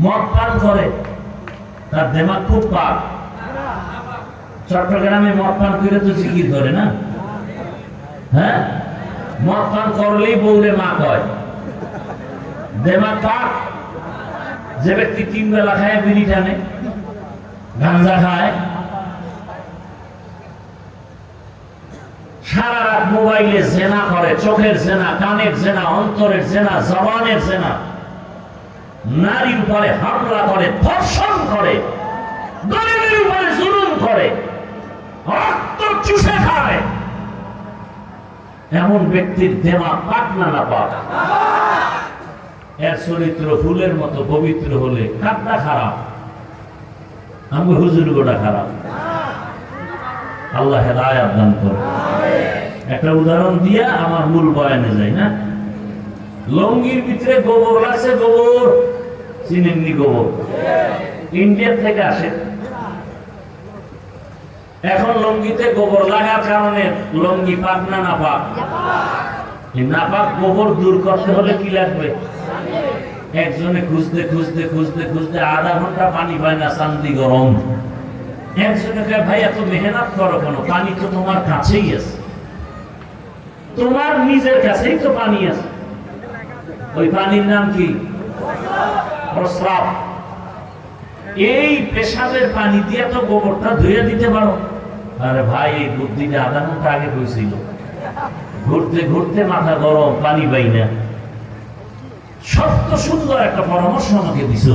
মদ পান করে তার দেমাগ খুব পাক চট্টগ্রামে মদ পান করে তো জিকির করে না? হ্যাঁ? মদ পান করলেই বউরে মা কয়। দেমাগ পাক যে ব্যক্তি তিন বেলা খায়, বিড়ি টানে গাঞ্জা খায়। সারা রাত মোবাইলে জেনা করে চোখের জেনা, কানের জেনা, অন্তরের জেনা, জবানের জেনা। নারীর উপরে হামলা করে, ধর্ষণ করে, গরিবের উপরে জুলুম করে, রক্ত চুষে খায়। এমন ব্যক্তির দেমা পাক না পাক এর চরিত্র ফুলের মতো পবিত্র হলে কাপটা খারাপ। আমি হুজুর গোটা খারাপ। আল্লাহ হেদায়াত দান করে একটা উদাহরণ দিয়া আমার মূল বয়ানে যাই, না? লঙ্গির ভিতরে গোবর আছে, গোবর। চিনেননি গোবর ইন্ডিয়া থেকে আসে। এখন লঙ্গিতে গোবর লাগার কারণে লঙ্গি পাক না না পাক না পাক গোবর দূর করতে হলে কি লাগবে? একজনে খুঁজতে খুঁজতে খুঁজতে খুঁজতে আধা ঘণ্টা পানি পায় না, শান্তি গরম। একজনে ভাই, এত মেহনত করো কেন? পানি তো তোমার কাছেই আছে। তোমার নিজের কাছেই তো পানি আছে। ওই পানির নাম কি? প্রস্রাব এই পেশাবের পানি দিয়ে তো গোবরটা ধুয়ে দিতে পারো। আরে ভাই এই বুদ্ধিটা আধা ঘণ্টা আগে হয়েছিল। ঘুরতে ঘুরতে মাথা গরম, পানি পাই না। সত্য সুন্দর একটা পরামর্শ আমাকে দিছ।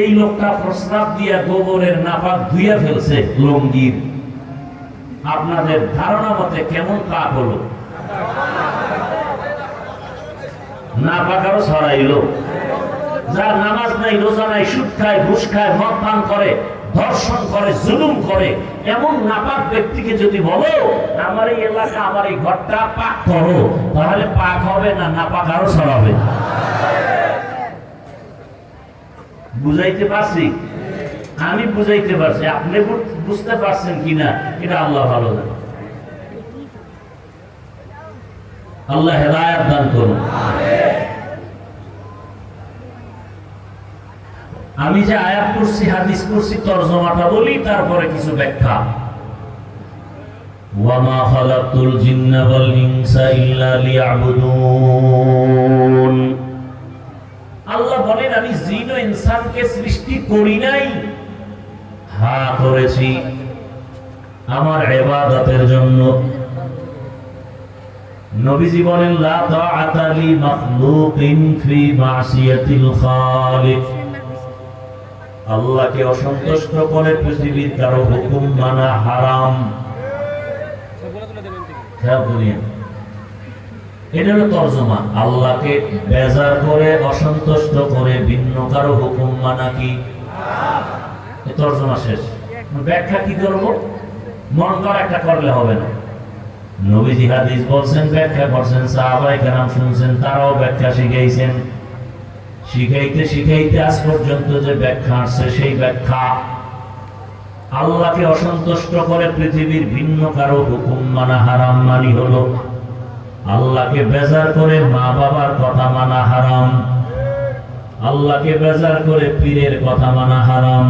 এই লোকটা প্রস্তাব দিয়া গোবরের নাপাক ধুইয়া ফেলছে, লঙ্গির। আপনাদের ধারণা মতে কেমন পাক হলো? না পাকারও ছড়াইলো। যার নামাজ নাই, রোজা নাই, সুদ খায়, ঘুষ খায়, মদ পান করে, ধর্ষণ করে, জুলুম করে, এমন নাপাক ব্যক্তিকে যদি বলো, আমার এই এলাকা, আমার এই ঘরটা পাক করো, তাহলে পাক হবে না, নাপাক আরও ছড়াবে। বুঝাইতে পারছি? আমি বুঝাইতে পারছি। আপনি বুঝতে পারছেন কিনা, এটা আল্লাহ ভালো জানে। আল্লাহ হেদায়াত দান করুন। আমি যে আয়াত করছি হাদিস করছি তর্জমাটা বলি, তারপরে কিছু ব্যাখ্যা। ওয়ামা খালাকতুল জিন্না ওয়াল ইনসা ইল্লা লিয়াবুদুন। আল্লাহ বলেন, আমি জিন ও ইনসানকে সৃষ্টি করি নাই। হ্যাঁ করেছি। আমার ইবাদতের জন্য। নবীজি বলেন, লা তাআতা লি মাখলুকিন ফি মাসিয়াতিল খালিক। আল্লাহকে অসন্তুষ্ট করে পৃথিবীর হুকুম মানা হারাম। এটা হলো তর্জমা। আল্লাহকে বেজার করে, অসন্তুষ্ট করে ভিন্ন কারও হুকুম মানা কি? তর্জমা শেষ। ব্যাখ্যা কি করব? মন করা একটা করলে হবে না। নবীজি হাদিস বলছেন, ব্যাখ্যা করছেন, সাহাবাই কেরাম শুনছেন, তারাও ব্যাখ্যা শিখাইছেন। শিখাইতে শিখাইতে আজ পর্যন্ত যে ব্যাখ্যা আসছে, সেই ব্যাখ্যা আল্লাহকে অসন্তুষ্ট করে পৃথিবীর ভিন্ন কারও হুকুম মানা হারাম মানি হলো। আল্লাহকে বেজার করে মা বাবার কথা মানা হারাম। আল্লাহকে বেজার করে পীরের কথা মানা হারাম।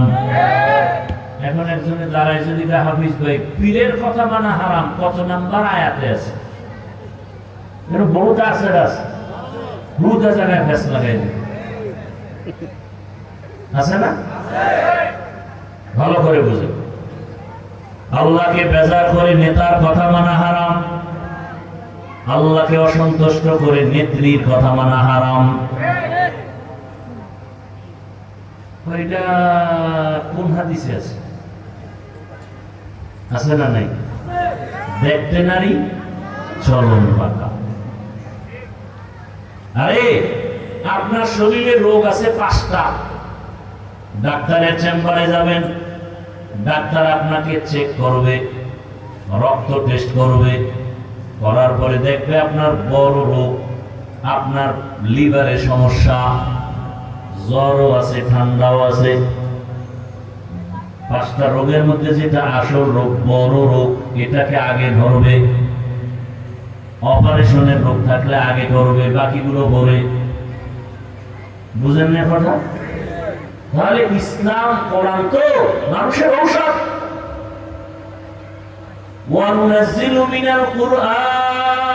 এখন একজনের দাঁড়ায় যদি হাফিজ ভাই, পীরের কথা মানা হারাম, কত নাম্বার আয়াতে আছে? বহুত আছে। বহুত জায়গায় ফেস লাগাই আছে না? ভালো করে বুঝে। আল্লাহকে বেজার করে নেতার কথা মানা হারাম। আল্লাহকে অসন্তুষ্ট করে নেত্রীর কথা মানা হারাম। এটা কোন হাদিসে আছে? আছে না নাই? দেখতে নারী, চলন পাকা। আরে! আপনার শরীরে রোগ আছে পাঁচটা। ডাক্তারের চেম্বারে যাবেন। ডাক্তার আপনাকে চেক করবে, রক্ত টেস্ট করবে। করার পরে দেখবে আপনার বড় রোগ, আপনার লিভারে সমস্যা, জ্বরও আছে, ঠান্ডাও আছে। পাঁচটা রোগের মধ্যে যেটা আসল রোগ, বড় রোগ, এটাকে আগে ধরবে। অপারেশনের রোগ থাকলে আগে ধরবে, বাকিগুলো পরে বুঝেন না কথা তাহলে ইসলাম কোরআন তো মানুষের ঔষধ وننزل من القرآن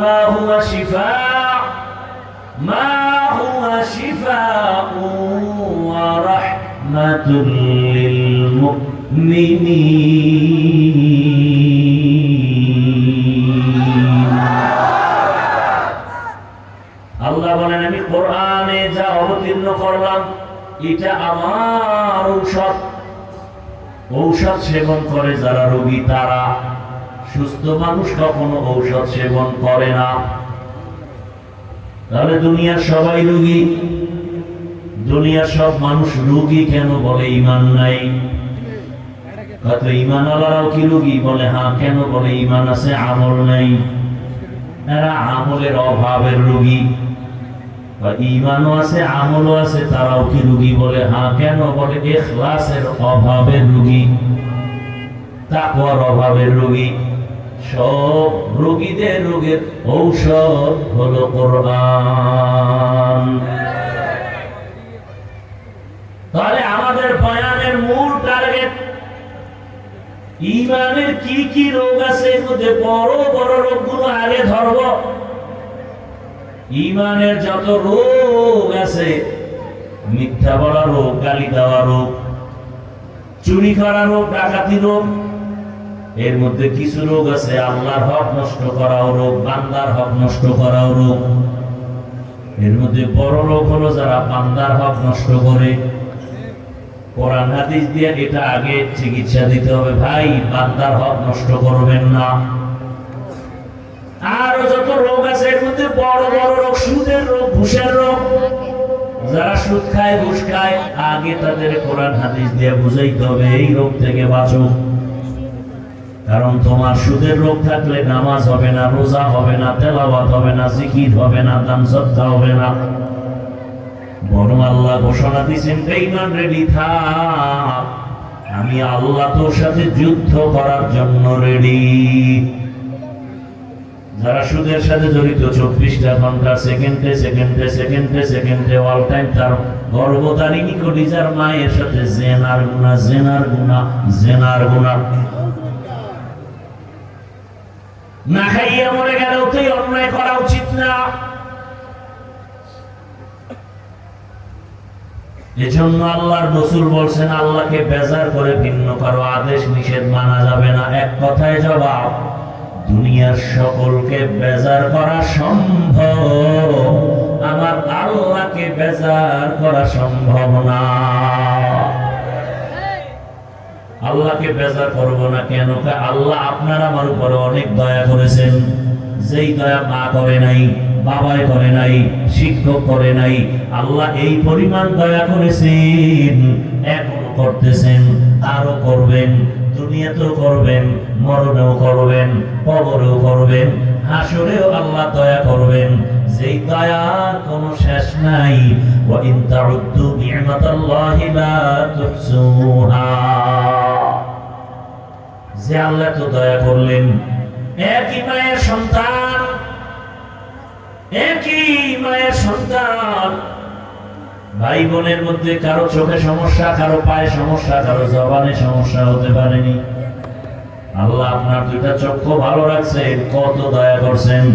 ما هو شفاء ما هو شفاء ورحمة للمؤمنين বলেন আমি কোরআনে যা অবতীর্ণ করলাম, এটা আমার ঔষধ। ঔষধ সেবন করে যারা রোগী, তারা সুস্থ মানুষ কখনো ঔষধ সেবন করে না। তাহলে দুনিয়ার সবাই রোগী। দুনিয়ার সব মানুষ রোগী কেন বলে ইমান নাই? হয়তো ইমান আলারাও কি রোগী? বলে হ্যাঁ কেন বলে? ইমান আছে, আমল নাই। এরা আমলের অভাবের রোগী। ইমানও আছে, আমলও আছে, তারাও কি রুগী বলে? হ্যাঁ কেন বলে? এখলাসের অভাবের রুগী, তাকওয়ার অভাবের রোগী। সব রোগীদের রোগের ঔষধ হলো কোরআন। তাহলে আমাদের বয়ানের মূল টার্গেট, ইমানের কি কি রোগ আছে এর মধ্যে বড় বড় রোগগুলো আগে ধরবো। ইমানের যত রোগ আছে, মিথ্যা বলা রোগ, গালি দেওয়া রোগ, চুরি করা রোগ, ডাকাতি রোগ, এর মধ্যে কিছু রোগ আছে, আল্লাহর হক নষ্ট করাও রোগ, বান্দার হক নষ্ট করাও রোগ। এর মধ্যে বড় রোগ হলো যারা বান্দার হক নষ্ট করে। কোরআন হাদিস দিয়ে এটা আগে চিকিৎসা দিতে হবে, ভাই, বান্দার হক নষ্ট করবেন না আরও যত রোগ আছে এর মধ্যে বড় বড় রোগ যারা সুদ খায়, ঘুষ খায়, আগে তাদের কোরআন হাদিস দিয়ে বুঝাইতে হবে, এই রোগ থেকে বাঁচো কারণ তোমার সুদের রোগ থাকলে নামাজ হবে না, রোজা হবে না হবে না, জিকির হবে না হবে না। আল্লাহ ঘোষণা রেডি আমি আল্লাহ তোর সাথে যুদ্ধ করার জন্য রেডি যারা সুদের সাথে জড়িত, চব্বিশটা ঘণ্টা সেকেন্ডে সেকেন্ডে সেকেন্ডে সেকেন্ডে অল টাইম তার গর্ভধারিণী কলিজার মায়ের সাথে জেনার গুণা জেনার গুণা জেনার গুণা। না খাইয়া মরে গেলেও তো এই অন্যায় করা উচিত না। এজন্য আল্লাহর রসুল বলছেন, আল্লাহকে বেজার করে ভিন্ন কারও আদেশ নিষেধ মানা যাবে না। এক কথায় জবাব দুনিয়ার সকলকে বেজার করা সম্ভব। আমার আল্লাহকে বেজার করা সম্ভব না। আল্লাহকে বেজার করব না কেন? আল্লাহ আপনার আমার উপরে অনেক দয়া করেছেন। যেই দয়া মা করে নাই, বাবাই করে নাই, শিক্ষক করে নাই, আল্লাহ এই পরিমাণ দয়া করেছেন, এখনও করতেছেন আরও করবেন। দুনিয়াতেও করবেন, মরণেও করবেন, কবরেও করবেন, হাসরেও আল্লাহ দয়া করবেন। যেই দয়ার কোনো শেষ নাই লা তুহসুহা যে আল্লাহ তো দয়া করলেন, একই মায়ের সন্তান, একই মায়ের সন্তান ভাই বোনের মধ্যে কারও চোখে সমস্যা, কারও পায়ে সমস্যা, কারও জবানে সমস্যা হতে পারেনি। আল্লাহ আপনার দুইটা চক্ষু ভালো রাখছেন, কত দয়া করছেন।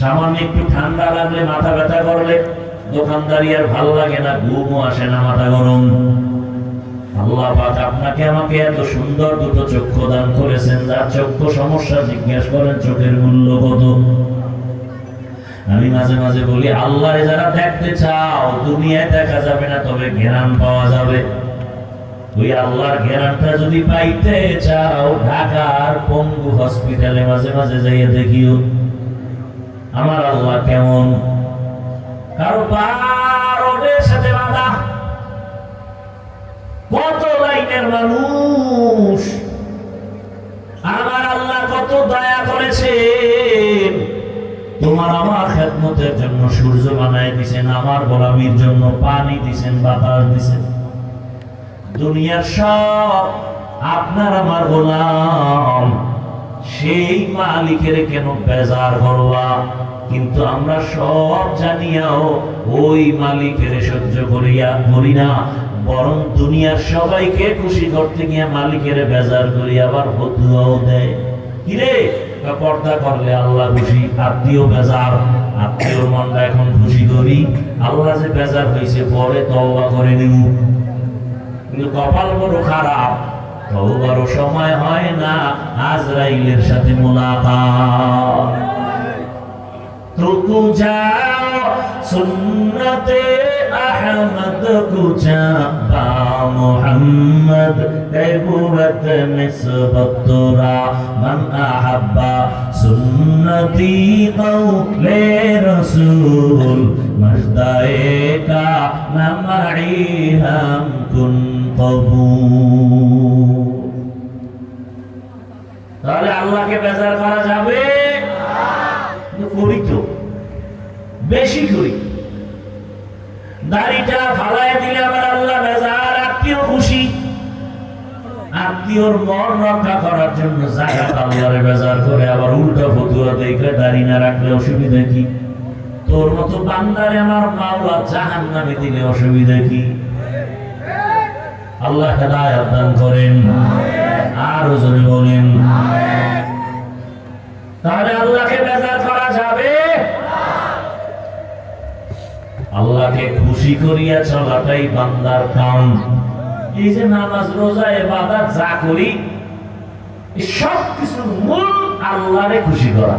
সামান্য একটু ঠান্ডা লাগলে, মাথা ব্যথা করলে দোকানদারি আর ভালো লাগে না, ঘুমও আসে না, মাথা গরম। আল্লাহ পাক আপনাকে আমাকে এত সুন্দর দুটো চক্ষু দান করেছেন, যার চক্ষু সমস্যা জিজ্ঞেস করেন, চোখের মূল্য কত? আমি মাঝে মাঝে বলি আল্লাহ যারা দেখতে চাও, দুনিয়ায় দেখা যাবে না, তবে জ্ঞান পাওয়া যাবে। ওই আল্লাহর জ্ঞানটা যদি পাইতে চাও, ঢাকার পঙ্গু হসপিটালে মাঝে মাঝে যাইয়ে দেখিও। আমার আল্লাহ কেমন? কারও পারদের সাথে বাধা। কত লাইনের মানুষ। আমার আল্লাহ কত দয়া করেছেন তোমার আমার খেদমতের জন্য সূর্য বানায় দিছেন, আমার গোলামির জন্য পানি দিছেন, বাতাস দিছেন। দুনিয়ার সব আপনার আমার গোলাম, সেই মালিকের কেন বেজার করবা কিন্তু আমরা সব জানিয়াও ওই মালিকের সহ্য করিয়া করি না, বরং দুনিয়ার সবাইকে খুশি করতে গিয়ে মালিকের বেজার করি, আবার বদুয়াও দেয়। কিরে? পর্দা করলে আল্লাহ খুশি আত্মীয় বেজার আত্মীয় মনটা এখন খুশি করি। আল্লাহ যে বেজার হয়েছে পরে তওবা করে নিব কিন্তু কপাল বড় খারাপ তওবারও সময় হয় না, আজরাইলের সাথে মোলাকাত। তো যাও, সুন্নতে আহমদ কুচা বা মোহাম্মদ কৈবুবত নিসবতুরা। মান আহাব্বা সুন্নতি কৌলে রসুল মজদায়ে কা নমাই হাম কুন কবুল। তাহলে আল্লাহকে বেজার করা যাবে? বেশি করি। দাড়িটা ফালাই দিলে আবার আল্লাহ বেজার, আত্মীয় খুশি। আত্মীয়র মন রক্ষা করার জন্য আল্লাহরে বেজার করে, আবার ফতুয়া দাড়ি না রাখলে অসুবিধা কি? তোর মতো বান্দারে আমার মাওলা জাহান নামে দিলে অসুবিধা কি? আল্লাহ করেন। আরও জোরে বলেন। তাহলে আল্লাহকে বেজার করা যাবে? আল্লাহকে খুশি করিয়া চলাটাই বান্দার কাম। এই যে নামাজ, রোজা এবাদত যা করি সব কিছুর মূল আল্লাহরে খুশি করা।